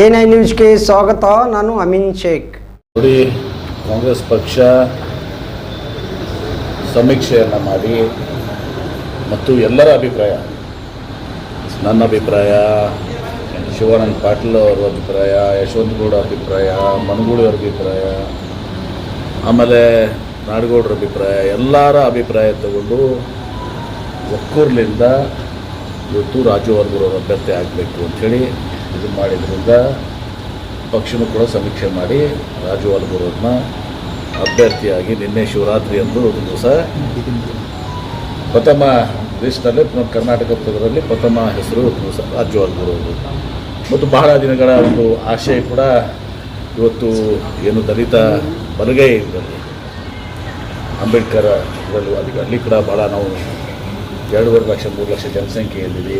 N I ನ್ಯೂಸ್ಗೆ ಸ್ವಾಗತ, ನಾನು ಅಮಿನ್ ಶೇಖ್. ನೋಡಿ, ಕಾಂಗ್ರೆಸ್ ಪಕ್ಷ ಸಮೀಕ್ಷೆಯನ್ನು ಮಾಡಿ ಮತ್ತು ಎಲ್ಲರ ಅಭಿಪ್ರಾಯ, ನನ್ನ ಅಭಿಪ್ರಾಯ, ಶಿವಾನಂದ ಪಾಟೀಲ್ ಅವರ ಅಭಿಪ್ರಾಯ ಯಶವಂತಗೌಡ ಅಭಿಪ್ರಾಯ, ಮನಗೂಳಿ ಅವ್ರ ಅಭಿಪ್ರಾಯ, ಆಮೇಲೆ ನಾಡಗೌಡರ ಅಭಿಪ್ರಾಯ, ಎಲ್ಲರ ಅಭಿಪ್ರಾಯ ತಗೊಂಡು ಒಕ್ಕೂರ್ಲಿಂದ ಇವತ್ತು ರಾಜು ಅಭ್ಯರ್ಥಿ ಆಗಬೇಕು ಅಂಥೇಳಿ ಇದು ಮಾಡಿದ್ರಿಂದ ಪಕ್ಷನೂ ಕೂಡ ಸಮೀಕ್ಷೆ ಮಾಡಿ ರಾಜು ವರ್ಗರವ್ರನ್ನ ಅಭ್ಯರ್ಥಿಯಾಗಿ ನಿನ್ನೆ ಶಿವರಾತ್ರಿ ಅಂದು ಒಂದು ದಿವಸ ಪ್ರಥಮ ಲಿಸ್ಟ್ನಲ್ಲಿ ಕರ್ನಾಟಕ ಪದರಲ್ಲಿ ಪ್ರಥಮ ಹೆಸರು ದಿವಸ ರಾಜು ವರ್ಗರವರು ಮತ್ತು ಬಹಳ ದಿನಗಳ ಒಂದು ಆಶಯ ಕೂಡ ಇವತ್ತು ಏನು ದಲಿತ ಬಲಗೈ ಇದರಲ್ಲಿ ಅಂಬೇಡ್ಕರ್ ಇದರಲ್ಲಿ ಅಲ್ಲಿ ಕೂಡ ಭಾಳ ನಾವು ಎರಡೂವರೆ ಲಕ್ಷ, ಮೂರು ಲಕ್ಷ ಜನಸಂಖ್ಯೆ ಇದ್ದೀವಿ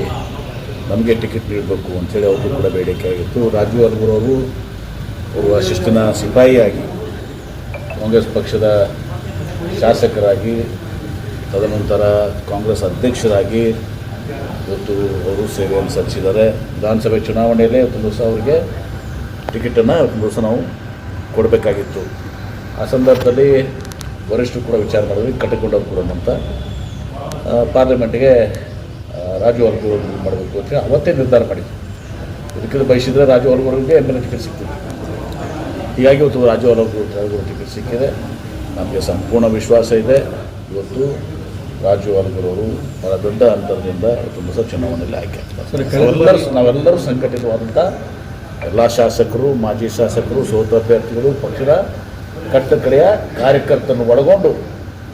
ನಮಗೆ ಟಿಕೆಟ್ ನೀಡಬೇಕು ಅಂಥೇಳಿ ಅವರು ಕೂಡ ಬೇಡಿಕೆ ಆಗಿತ್ತು. ರಾಜೀವ್ ಅವರು ಶಿಸ್ತಿನ ಸಿಪಾಯಿಯಾಗಿ ಕಾಂಗ್ರೆಸ್ ಪಕ್ಷದ ಶಾಸಕರಾಗಿ, ತದನಂತರ ಕಾಂಗ್ರೆಸ್ ಅಧ್ಯಕ್ಷರಾಗಿ ಇವತ್ತು ಅವರು ಸೇವೆಯನ್ನು ಸಲ್ಲಿಸಿದ್ದಾರೆ. ವಿಧಾನಸಭೆ ಚುನಾವಣೆಯಲ್ಲೇ ಒಂದು ದಿವಸ ಅವರಿಗೆ ಟಿಕೆಟನ್ನು ಒಂದು ದಿವಸ ನಾವು ಕೊಡಬೇಕಾಗಿತ್ತು. ಆ ಸಂದರ್ಭದಲ್ಲಿ ವರಿಷ್ಠರು ಕೂಡ ವಿಚಾರ ಮಾಡಿದ್ವಿ, ಕಟ್ಟಿಕೊಂಡವ್ರು ಕೂಡ ಅಂತ. ಪಾರ್ಲಿಮೆಂಟ್ಗೆ ಆ, ರಾಜು ವರ್ಗರು ಮಾಡಬೇಕು ಅಂತ ಅವತ್ತೇ ನಿರ್ಧಾರ ಮಾಡಿದ್ವಿ ಇದಕ್ಕೆ ಬಯಸಿದರೆ ರಾಜು ವರ್ಗರಿಗೆ ಎಂ ಎಲ್ ಎ ಟಿಕೆಟ್ ಸಿಗ್ತದೆ ಹೀಗಾಗಿ ಇವತ್ತು ರಾಜು ವರ್ಗರು ಟಿಕೆಟ್ ಸಿಕ್ಕಿದೆ. ನಮಗೆ ಸಂಪೂರ್ಣ ವಿಶ್ವಾಸ ಇದೆ. ಇವತ್ತು ರಾಜು ವರ್ಗರವರು ಬಹಳ ದೊಡ್ಡ ಅಂತರದಿಂದ ಇವತ್ತು ಹೊಸ ಚುನಾವಣೆಯಲ್ಲಿ ಆಯ್ಕೆ ನಾವೆಲ್ಲರೂ ಸಂಘಟಿತವಾದಂಥ ಎಲ್ಲ ಶಾಸಕರು ಮಾಜಿ ಶಾಸಕರು ಸೋತ ಅಭ್ಯರ್ಥಿಗಳು ಪಕ್ಷದ ಕಟ್ಟಕಡೆಯ ಕಾರ್ಯಕರ್ತರನ್ನು ಒಳಗೊಂಡು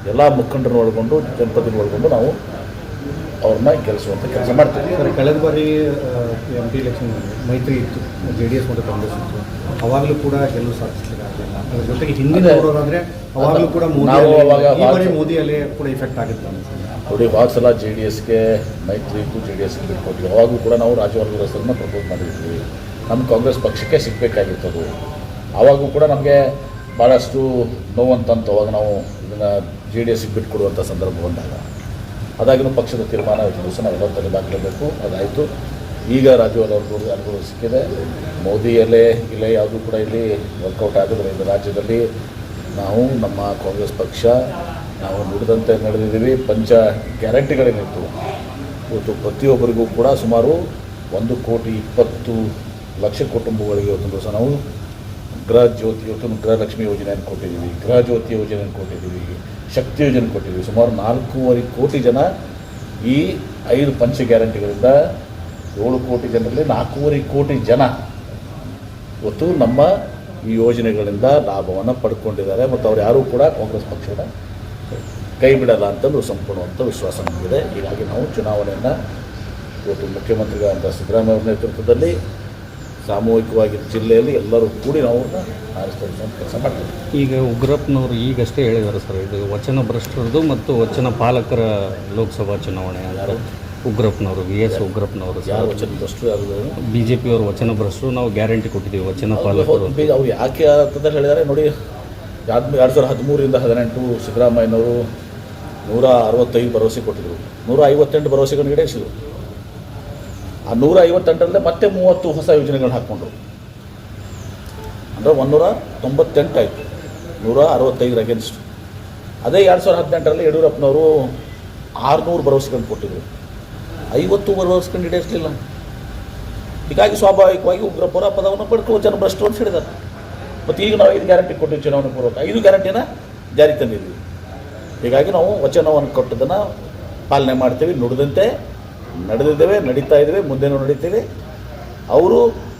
ಎಲ್ಲ ಮುಖಂಡರನ್ನು ಒಳಗೊಂಡು ಜನಪದನ್ನು ಒಳಗೊಂಡು ನಾವು ಅವ್ರನ್ನ ಅಂತ ಕೆಲಸ ಮಾಡ್ತೀವಿ ಸರ್ ಕಳೆದ ಬಾರಿ ಎಂ ಪಿ ಎಲೆಕ್ಷನ್ ಮೈತ್ರಿ ಇತ್ತು ಜೆ ಡಿ ಎಸ್ ಮತ್ತು ಕಾಂಗ್ರೆಸ್ ಇತ್ತು. ಅವಾಗಲೂ ಕೂಡ ಗೆಲುವು ಸಾಧಿಸಲಿಕ್ಕೆ ಅದರ ಜೊತೆಗೆ ಹಿಂದಿನ ಅದೇ. ಅವಾಗಲೂ ಕೂಡ ನಾವು ಅವಾಗ ಈ ಮೋದಿ ಅಲೆ ಕೂಡ ಇಫೆಕ್ಟ್ ಆಗುತ್ತೆ ನೋಡಿ ಸಲ ಜೆ ಡಿ ಎಸ್ಗೆ ಮೈತ್ರಿ ಇತ್ತು ಜೆ ಡಿ ಎಸ್ಗೆ ಬಿಟ್ಕೊಟ್ವಿ. ಅವಾಗೂ ಕೂಡ ನಾವು ರಾಜವರ್ಗದ ಹೆಸರನ್ನ ಪ್ರಪೋಸ್ ಮಾಡಿದ್ವಿ. ನಮ್ಮ ಕಾಂಗ್ರೆಸ್ ಪಕ್ಷಕ್ಕೆ ಸಿಗಬೇಕಾಗಿತ್ತು ಅದು. ಆವಾಗೂ ಕೂಡ ನಮಗೆ ಭಾಳಷ್ಟು ನೋವಂತಂತ ಅವಾಗ ನಾವು ಇದನ್ನು ಜೆ ಡಿ ಎಸ್ಗೆ ಬಿಟ್ಕೊಡುವಂಥ ಸಂದರ್ಭ ಬಂದಾಗ. ಅದಾಗಿನೂ ಪಕ್ಷದ ತೀರ್ಮಾನ ಇವತ್ತು ದಿವಸ ನಾವೆಲ್ಲ ತಲೆಬಾಗಲೇಬೇಕು ಅದಾಯಿತು. ಈಗ ರಾಜ್ಯವಾಲ ಅವ್ರಿಗೆ ಅನುಭವ ಸಿಕ್ಕಿದೆ. ಮೋದಿ ಎಲೆ ಯಾವುದೂ ಕೂಡ ಇಲ್ಲಿ ವರ್ಕೌಟ್ ಆಗೋದ್ರಿಂದ ರಾಜ್ಯದಲ್ಲಿ. ನಾವು ನಮ್ಮ ಕಾಂಗ್ರೆಸ್ ಪಕ್ಷ, ನಾವು ನುಡಿದಂತೆ ನಡೆದಿದ್ದೀವಿ. ಪಂಚ ಗ್ಯಾರಂಟಿಗಳೇನಿತ್ತು ಇವತ್ತು ಪ್ರತಿಯೊಬ್ಬರಿಗೂ ಕೂಡ ಸುಮಾರು ಒಂದು ಕೋಟಿ ಇಪ್ಪತ್ತು ಲಕ್ಷ ಕುಟುಂಬಗಳಿಗೆ ಒಂದು ದಿವಸ ನಾವು ಗೃಹ ಜ್ಯೋತಿ ಇವತ್ತು ಗೃಹಲಕ್ಷ್ಮಿ ಯೋಜನೆಯನ್ನು ಕೊಟ್ಟಿದ್ದೀವಿ. ಗೃಹ ಜ್ಯೋತಿ ಯೋಜನೆಯನ್ನು ಕೊಟ್ಟಿದ್ದೀವಿ. ಶಕ್ತಿ ಯೋಜನೆ ಕೊಟ್ಟಿದ್ದೀವಿ. ಸುಮಾರು ನಾಲ್ಕೂವರೆ ಕೋಟಿ ಜನ ಈ ಐದು ಪಂಚ ಗ್ಯಾರಂಟಿಗಳಿಂದ ಏಳು ಕೋಟಿ ಜನರಲ್ಲಿ ನಾಲ್ಕೂವರೆ ಕೋಟಿ ಜನ ಇವತ್ತು ನಮ್ಮ ಈ ಯೋಜನೆಗಳಿಂದ ಲಾಭವನ್ನು ಪಡ್ಕೊಂಡಿದ್ದಾರೆ. ಮತ್ತು ಅವ್ರು ಯಾರೂ ಕೂಡ ಕಾಂಗ್ರೆಸ್ ಪಕ್ಷದ ಕೈ ಬಿಡಲ್ಲ ಅಂತಂದು ಸಂಪೂರ್ಣವಂತ ವಿಶ್ವಾಸ ನಮಗಿದೆ. ಹೀಗಾಗಿ ನಾವು ಚುನಾವಣೆಯನ್ನು ಇವತ್ತು ಮುಖ್ಯಮಂತ್ರಿಗಳಾದಂಥ ಸಿದ್ದರಾಮಯ್ಯ ನೇತೃತ್ವದಲ್ಲಿ ಸಾಮೂಹಿಕವಾಗಿ ಜಿಲ್ಲೆಯಲ್ಲಿ ಎಲ್ಲರೂ ಕೂಡಿ ನಾವು ಆರಿಸ್ತಕ್ಕಂಥ ಕೆಲಸ ಮಾಡ್ತೀವಿ. ಈಗ ಉಗ್ರಪ್ಪನವರು ಈಗಷ್ಟೇ ಹೇಳಿದ್ದಾರೆ ಸರ್ ಇದು ವಚನ ಭ್ರಷ್ಟರದು ಮತ್ತು ವಚನ ಪಾಲಕರ ಲೋಕಸಭಾ ಚುನಾವಣೆ ಯಾರು? ಉಗ್ರಪ್ಪನವರು ವಿ ಎಸ್ ಉಗ್ರಪ್ಪನವರು ಯಾರು? ವಚನ ಭ್ರಷ್ಟರು ಯಾರು ಬಿ ಜೆ ಪಿಯವರು ವಚನ ಭ್ರಷ್ಟರು ನಾವು ಗ್ಯಾರಂಟಿ ಕೊಟ್ಟಿದ್ದೀವಿ ವಚನ ಪಾಲಕರು. ಅವ್ರು ಯಾಕೆ ಅಂತ ಹೇಳಿದ್ದಾರೆ? ನೋಡಿ ಎರಡು ಎರಡು ಸಾವಿರದ ಹದಿಮೂರಿಂದ ಹದಿನೆಂಟು ಸಿದ್ದರಾಮಯ್ಯನವರು ನೂರ ಅರವತ್ತೈದು ಭರವಸೆ ಕೊಟ್ಟಿದ್ರು. ನೂರ ಐವತ್ತೆಂಟು ಭರವಸೆಗಳನ್ನು ಈಡೇರಿಸಿದ್ರು ಆ ನೂರ ಐವತ್ತೆಂಟರಲ್ಲೇ ಮತ್ತೆ ಮೂವತ್ತು ಹೊಸ ಯೋಜನೆಗಳನ್ನ ಹಾಕ್ಕೊಂಡ್ರು. ಅಂದರೆ ಒಂದೂರ ತೊಂಬತ್ತೆಂಟು ಆಯಿತು. ನೂರ ಅರವತ್ತೈದರ ಅಗೇನ್ಸ್ಟ್ ಅದೇ ಎರಡು ಸಾವಿರದ ಹದಿನೆಂಟರಲ್ಲಿ ಯಡಿಯೂರಪ್ಪನವರು ಆರುನೂರು ಭರವಸೆಗಳನ್ನು ಕೊಟ್ಟಿದ್ರು. ಐವತ್ತು ಭರವಸೆಗಳನ್ನು ಈಡೇರಿಸಲಿಲ್ಲ ಹೀಗಾಗಿ ಸ್ವಾಭಾವಿಕವಾಗಿ ಉಗ್ರಪುರ ಪದವನ್ನು ಪಡ್ಕೋ ಜನ ಭ್ರಷ್ಟು ಅಂತ ಹೇಳಿದ್ದಾರೆ. ಮತ್ತು ಈಗ ನಾವು ಐದು ಗ್ಯಾರಂಟಿ ಕೊಟ್ಟಿವಿ ಚುನಾವಣೆ ಪೂರ್ವಕ. ಐದು ಗ್ಯಾರಂಟಿನ ಜಾರಿ ತಂದಿದ್ವಿ. ಹೀಗಾಗಿ ನಾವು ವಚನವನ್ನು ಕೊಟ್ಟದನ್ನು ಪಾಲನೆ ಮಾಡ್ತೀವಿ, ನುಡಿದಂತೆ ನಡೆದಿದ್ದೇವೆ, ನಡೀತಾ ಇದ್ದೇವೆ, ಮುಂದೆನೂ ನಡೀತೀವಿ. ಅವರು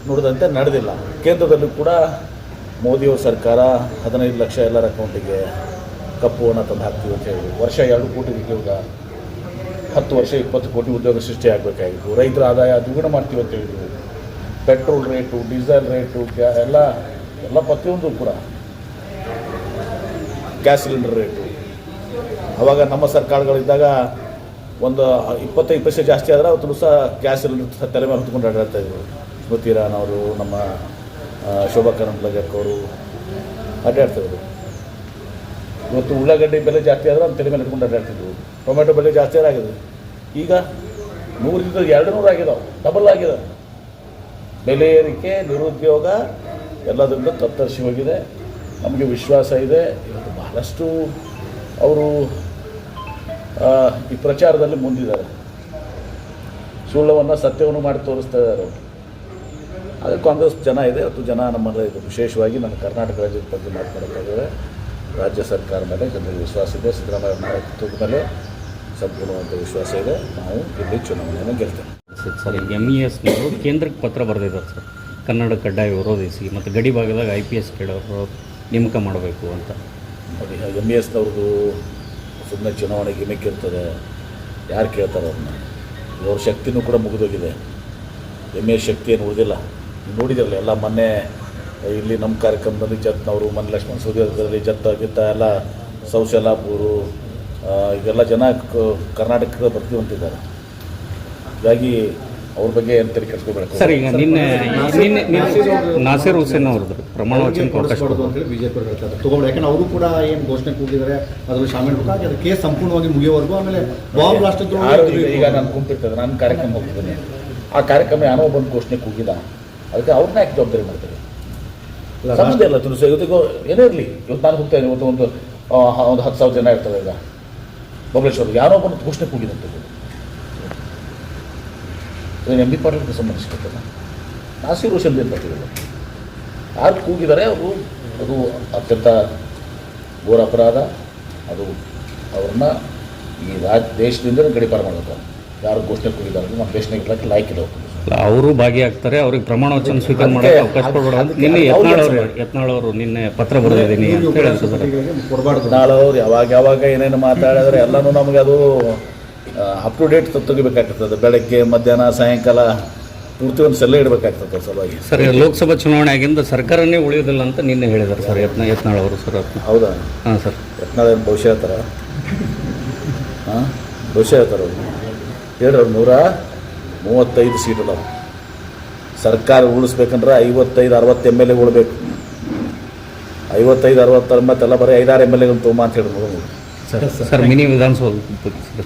ನೋಡಿದಂತೆ ನಡೆದಿಲ್ಲ. ಕೇಂದ್ರದಲ್ಲೂ ಕೂಡ ಮೋದಿಯವ್ರ ಸರ್ಕಾರ ಹದಿನೈದು ಲಕ್ಷ ಎಲ್ಲರ ಅಕೌಂಟಿಗೆ ಕಪ್ಪು ಹಣ ತಂದು ಹಾಕ್ತೀವಿ ಅಂತ ಹೇಳಿ, ವರ್ಷ ಎರಡು ಕೋಟಿ ಉದ್ಯೋಗ ಹತ್ತು ವರ್ಷ ಇಪ್ಪತ್ತು ಕೋಟಿ ಉದ್ಯೋಗ ಸೃಷ್ಟಿ ಆಗಬೇಕಾಗಿತ್ತು. ರೈತರ ಆದಾಯ ದ್ವಿಗುಣ ಮಾಡ್ತೀವಿ ಅಂತ ಹೇಳಿದ್ರು. ಪೆಟ್ರೋಲ್ ರೇಟು, ಡೀಸೆಲ್ ರೇಟು, ಕ್ಯಾ ಎಲ್ಲ ಎಲ್ಲ ಪ್ರತಿಯೊಂದು ಕೂಡ. Gas cylinder rate. ಅವಾಗ ನಮ್ಮ ಸರ್ಕಾರಗಳಿದ್ದಾಗ ಒಂದು ಇಪ್ಪತ್ತೈದು ಪೈಸೆ ಜಾಸ್ತಿ ಆದರೆ ಅವತ್ತು ಸಹ ಗ್ಯಾಸ್ ತಲೆ ಮೇಲೆ ಹೊತ್ಕೊಂಡು ಆಡಾಡ್ತಾ ಇದ್ರು. ಸ್ಮೃತಿ ಇರಾನ್ ಅವರು, ನಮ್ಮ ಶೋಭಾ ಕರಂಪ್ಲಗಕ್ ಅವರು ಅಡ್ಡಾಡ್ತಿದ್ರು ಇವತ್ತು ಉಳ್ಳಾಗಡ್ಡಿ ಬೆಲೆ ಜಾಸ್ತಿ ಆದರೆ ಅವ್ನು ತಲೆ ಮೇಲೆ ಹಿಡ್ಕೊಂಡು ಅಡ್ಡಾಡ್ತಿದ್ವು ಟೊಮೆಟೊ ಬೆಲೆ ಜಾಸ್ತಿ ಆಗಿದೆ. ಈಗ ನೂರಿಂದ ಎರಡು ನೂರು ಆಗಿದೆ ಡಬಲ್ ಆಗಿದೆ. ಬೆಲೆ ಏರಿಕೆ, ನಿರುದ್ಯೋಗ, ಎಲ್ಲದರಿಂದ ತತ್ತರಿಸಿ ಹೋಗಿದೆ. ನಮಗೆ ವಿಶ್ವಾಸ ಇದೆ. ಇವತ್ತು ಬಹಳಷ್ಟು ಅವರು ಈ ಪ್ರಚಾರದಲ್ಲಿ ಮುಂದಿದ್ದಾರೆ. ಸುಳ್ಳವನ್ನು ಸತ್ಯವನ್ನು ಮಾಡಿ ತೋರಿಸ್ತಾ ಇದ್ದಾರೆ ಅವರು. ಆದರೆ ಕಾಂಗ್ರೆಸ್ ಜನ ಇದೆ ಹತ್ತು ಜನ ನಮ್ಮಲ್ಲಿ ಇದು. ವಿಶೇಷವಾಗಿ ನನ್ನ ಕರ್ನಾಟಕ ರಾಜ್ಯದ ಬಗ್ಗೆ ಮಾತನಾಡೋಕ್ಕಾಗಿದೆ ರಾಜ್ಯ ಸರ್ಕಾರ ಮೇಲೆ ಜನರಿಗೆ ವಿಶ್ವಾಸ ಇದೆ. ಸಿದ್ದರಾಮಯ್ಯ ನಾಯಕತ್ವದ ಮೇಲೆ ಸಂಪೂರ್ಣವಾದ ವಿಶ್ವಾಸ ಇದೆ. ನಾವು ಇಲ್ಲಿ ಚುನಾವಣೆಯನ್ನು ಗೆಲ್ತೇವೆ. ಸರ್ ಎಂ ಇ ಎಸ್ನವರು ಕೇಂದ್ರಕ್ಕೆ ಪತ್ರ ಬರೆದಿದ್ದಾರೆ ಸರ್. ಕನ್ನಡ ಕಡ್ಡಾಯ ವಿರೋಧಿಸಿ ಮತ್ತು ಗಡಿ ಭಾಗದಾಗ ಐ ಪಿ ಎಸ್ ಕೇಳೋರು ನೇಮಕ ಮಾಡಬೇಕು ಅಂತ. ನೋಡಿ ಎಂ ಇ ಎಸ್ನವ್ರದ್ದು ಸುಮ್ಮನೆ ಚುನಾವಣೆ ಗಿಮಿಕ್ ಇರ್ತದೆ ಯಾರು ಕೇಳ್ತಾರೆ ಅವ್ರನ್ನ. ಅವ್ರ ಶಕ್ತಿನೂ ಕೂಡ ಮುಗಿದೋಗಿದೆ. ಎಂ ಎ ಶಕ್ತಿ ಏನು ಉಳಿದಿಲ್ಲ. ನೋಡಿದಿರಲ್ಲ, ಎಲ್ಲ ಮೊನ್ನೆ ಇಲ್ಲಿ ನಮ್ಮ ಕಾರ್ಯಕ್ರಮದಲ್ಲಿ ಜತ್ನವರು ಮನೆ ಲಕ್ಷ್ಮಣ ಸುದೀರ್ಘದಲ್ಲಿ ಜತ್ತ ಗಿತ್ತ ಎಲ್ಲ ಸೌಶಲಾಪುರು ಈಗೆಲ್ಲ ಜನ ಕರ್ನಾಟಕದ ಬರ್ತೀವಂತಿದ್ದಾರೆ ಹೀಗಾಗಿ ಅವ್ರ ಬಗ್ಗೆ ಏನು ತಲೆ ಕೆಡಿಸ್ಕೋಬೇಕು ಸರ್ ಈಗ ನಿನ್ನೆ ನಿನ್ನೆ ನಾಸೀರ್ ಹುಸೇನ್ ಅವ್ರದ್ದು ಪ್ರಮಾಣ ವಚನ ಅವಕಾಶ ಅಂತ ಅಂತೇಳಿ ಬಿಜೆಪಿ ಅವ್ರು ಹೇಳ್ತಾರೆ ತಗೊಂಡು ಯಾಕಂದ್ರೆ ಅವರು ಕೂಡ ಏನು ಘೋಷಣೆ ಕೂಗಿದ್ದಾರೆ ಅದರಲ್ಲಿ ಶಾಮೀಲ್ ಅದು ಕೇಸ್ ಸಂಪೂರ್ಣವಾಗಿ ಮುಗಿಯೋವರೆಗೂ ಆಮೇಲೆ ಬಾಂಬ್ ಬ್ಲಾಸ್ಟ್ ಈಗ ನಾನು ಕುಂತಿರ್ತದೆ ನಾನು ಕಾರ್ಯಕ್ರಮ ಹೋಗ್ತಿದ್ದೀನಿ ಆ ಕಾರ್ಯಕ್ರಮ ಯಾರೋ ಬಂದು ಘೋಷಣೆ ಕೂಗಿದ. ಅದಕ್ಕೆ ಅವ್ರನ್ನ ಯಾಕೆ ಜವಾಬ್ದಾರಿ ಮಾಡ್ತಾರೆ? ಸಂಬಂಧ ಇಲ್ಲ ತುಳಸಿ ಇವತ್ತಿಗೂ ಏನೇ ಇರಲಿ. ಇವತ್ತು ನಾನು ಹೋಗ್ತಾ ಇದ್ದೀನಿ ಇವತ್ತು ಒಂದು ಒಂದು ಹತ್ತು ಸಾವಿರ ಜನ ಇರ್ತದೆ ಈಗ. ಬಬಲೇಶ್ವರ ಯಾರೋ ಬಂದು ಘೋಷಣೆ ಕೂಗಿದಂತೆ. ಇದು ಎಂ ಬಿ ಪಾಟೀಲ್ಗೆ ಸಂಬಂಧಿಸಿರ್ತದೆ. ನಾಸೀರ್ ಹುಸೇನ್ ಇರ್ತದೆ ಯಾರು ಕೂಗಿದ್ದಾರೆ ಅವರು ಅದು ಅತ್ಯಂತ ಘೋರ ಅಪರಾಧ. ಅದು ಅವ್ರನ್ನ ಈ ರಾಜ್ ದೇಶದಿಂದ ಗಡಿಪಾರು ಮಾಡಬೇಕು ಯಾರು ಘೋಷಣೆ ಕೂಗಿದ್ದಾರೆ ನಮ್ಮ ದೇಶನ ಇರ್ಲಿಕ್ಕೆ ಲಾಯ್ಕಿಲ್ಲ ಅವ್ರು. ಅವರು ಭಾಗಿಯಾಗ್ತಾರೆ ಅವ್ರಿಗೆ ಪ್ರಮಾಣ ವಚನ ಸ್ವೀಕಾರ ಮಾಡೋಕೆ ಅವಕಾಶ ಕೊಡಬೇಡ ಅಂತ ನಿನ್ನೆ ಯತ್ನಾಳವರು ಯತ್ನಾಳ್ ಅವರು ನಿನ್ನೆ ಪತ್ರ ಬರೆದಿದ್ದೀನಿ ಅಂತ ಕೊಡಬಾರ್ದು. ನಾಳೆ ಅವ್ರು ಯಾವಾಗ ಯಾವಾಗ ಏನೇನು ಮಾತಾಡಿದ್ರೆ ಎಲ್ಲನೂ ನಮಗೆ ಅದು ಅಪ್ ಟು ಡೇಟ್ ತೆಗಿಬೇಕಾಗ್ತದೆ. ಬೆಳಗ್ಗೆ ಮಧ್ಯಾಹ್ನ ಸಾಯಂಕಾಲ ಪೂರ್ತಿ ಒಂದು ಸೆಲ್ಲ ಇಡಬೇಕಾಗ್ತದೆ ಸಲುವಾಗಿ. ಸರ್ ಲೋಕಸಭಾ ಚುನಾವಣೆಯಾಗಿಂದ ಸರ್ಕಾರನೇ ಉಳಿಯೋದಿಲ್ಲ ಅಂತ ನಿನ್ನೆ ಹೇಳಿದ್ದಾರೆ ಸರ್ ಯತ್ನ ಯತ್ನಾಳ್ ಅವರು ಸರ್ ಹೌದಾ? ಹಾಂ ಸರ್. ಯತ್ನಾಳ್ ಏನು ಭವಿಷ್ಯ ಹೇಳ್ತಾರ ಹಾಂ? ಭವಿಷ್ಯ ಹೇಳ್ತಾರೆ ಅವರು. ಹೇಳ್ರಿ ಅವ್ರು ನೂರ ಮೂವತ್ತೈದು ಸೀಟ್ ಅದಾವೆ ಸರ್ಕಾರ ಉಳಿಸ್ಬೇಕಂದ್ರೆ ಐವತ್ತೈದು ಅರವತ್ತು ಎಂ ಎಲ್ ಎ ಉಳ್ಬೇಕು. ಐವತ್ತೈದು ಅರವತ್ತು ಎಂಬತ್ತೆಲ್ಲ ಬರೀ ಐದಾರು ಎಂ ಎಲ್ ಎಗಳು ತೊಗೊಂಬ ಅಂತ ಹೇಳಿ. ಸರ್ ಮಿನಿ ವಿಧಾನಸೌಧ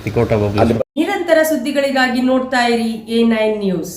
ತಿಕೋಟ ಬಾಬು ನಿರಂತರ ಸುದ್ದಿಗಳಿಗಾಗಿ ನೋಡ್ತಾ ಇರಿ ಎ ನೈನ್ ನ್ಯೂಸ್